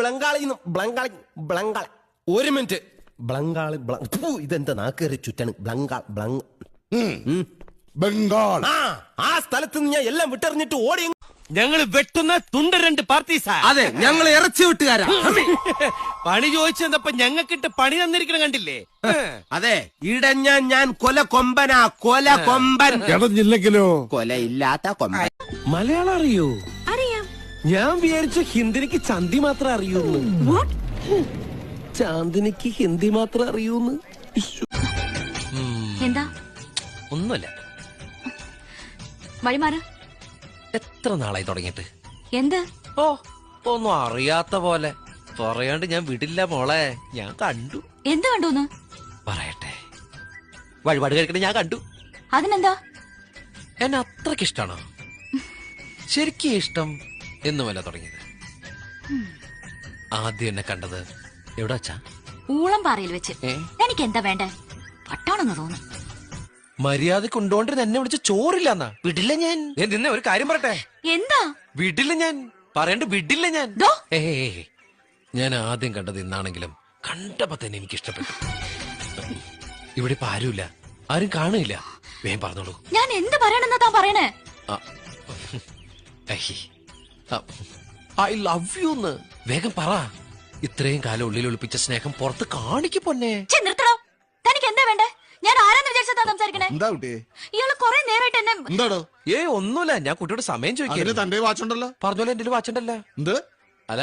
ബ്ലങ്കാളി ബ്ലങ്കാളി ബ്ലങ്കാളി. ഒരു മിനിറ്റ്. ബ്ലങ്കാളി ഇതെന്താ നാക്കേറി ചുറ്റാണ്? ബ്ലങ്കാൾ ബ്ലങ് ബംഗാൾ. ആ ആ സ്ഥലത്ത് നിന്ന് ഞാൻ എല്ലാം വിട്ടെറിഞ്ഞിട്ട് ഓടി ഞങ്ങൾ വെട്ടുന്ന തുണ്ട രണ്ട് പാർട്ടീസാ. അതെ ഞങ്ങൾ ഇറച്ചി വിട്ടുകാരാ. പണി ചോദിച്ചു തന്നപ്പോ ഞങ്ങൾക്കിട്ട് പണി തന്നിരിക്കണം കണ്ടില്ലേ? അതെ ഇടഞ്ഞ ഞാൻ കൊല കൊമ്പനാ കൊല കൊമ്പൻ. ഇടഞ്ഞില്ലെങ്കിലോ കൊലയില്ലാത്ത കൊമ്പൻ. മലയാളം അറിയാം? ഞാൻ വിചാരിച്ചു ഹിന്ദിനിക്ക് ചന്തി മാത്രം അറിയൂന്ന് ചാന്ദിനിക്ക് ഹിന്ദി മാത്രം അറിയൂന്ന് എന്താ? ഒന്നുമല്ല. വഴിമാറ്. എത്ര നാളായി തുടങ്ങിയിട്ട്? എന്ത്? ഓ ഒന്നും അറിയാത്ത പോലെ. പറയാണ്ട് ഞാൻ വിടില്ല മോളെ. ഞാൻ കണ്ടു. എന്ത് കണ്ടു പറയട്ടെ. വഴിപാട് കഴിക്കണ ഞാൻ കണ്ടു. അതിനെന്താ? എന്നെ അത്രയ്ക്ക് ഇഷ്ടാണോ? ശരിക്കും ഇഷ്ടം എന്നുമല്ല തുടങ്ങിയത്. ആദ്യം എന്നെ കണ്ടത് എവിടെ അച്ഛാ? ഊളം പാറയിൽ വെച്ച്? എനിക്ക് എന്താ വേണ്ടേ? പട്ടാണെന്ന് തോന്നുന്നു. മര്യാദ ഉണ്ടോണ്ടിരുന്ന എന്നെ വിളിച്ച് ചോറില്ലെന്നാ? വിടില്ല ഞാൻ. നിന്നെ ഒരു കാര്യം പറട്ടെ എന്താ? വിടില്ല ഞാൻ. പറയണ്ട വിടില്ല ഞാൻ. ദോ. ഞാൻ ആദ്യം കണ്ടത് ഇന്നാണെങ്കിലും കണ്ടപ്പോ തന്നെ എനിക്ക് ഇഷ്ടപ്പെട്ടു ഇവിടെ ഇപ്പൊ ആരുമില്ല. ആരും കാണില്ല വേഗം പറഞ്ഞോളൂ. ഞാൻ എന്ത് പറയണെന്നാ താൻ പറയണേ? ഐ ലവ് യു എന്ന്. വേഗം പറ. ഇത്രയും കാലം ഉള്ളിൽ ഒളിപ്പിച്ച സ്നേഹം പുറത്ത് കാണിക്ക് പൊന്നെ. നിർത്തണോ തനിക്ക് എന്താ വേണ്ടേ? ഞാൻ ആരാന്ന് വിചാരിച്ചാ സംസാരിക്കണേ? എന്താ കുട്ടിയെ? ഇയാൾ കൊറേ നേരായിട്ട് എന്നെ എന്താടോ? ഏ ഒന്നുമില്ല. ഞാൻ കുട്ടിയോട് സമയം അതിന് ചോദിക്കാം തന്റെ വാച്ചുണ്ടല്ലോ പറഞ്ഞോലെ എന്റെ വാച്ചുണ്ടല്ല. എന്ത്? അല്ല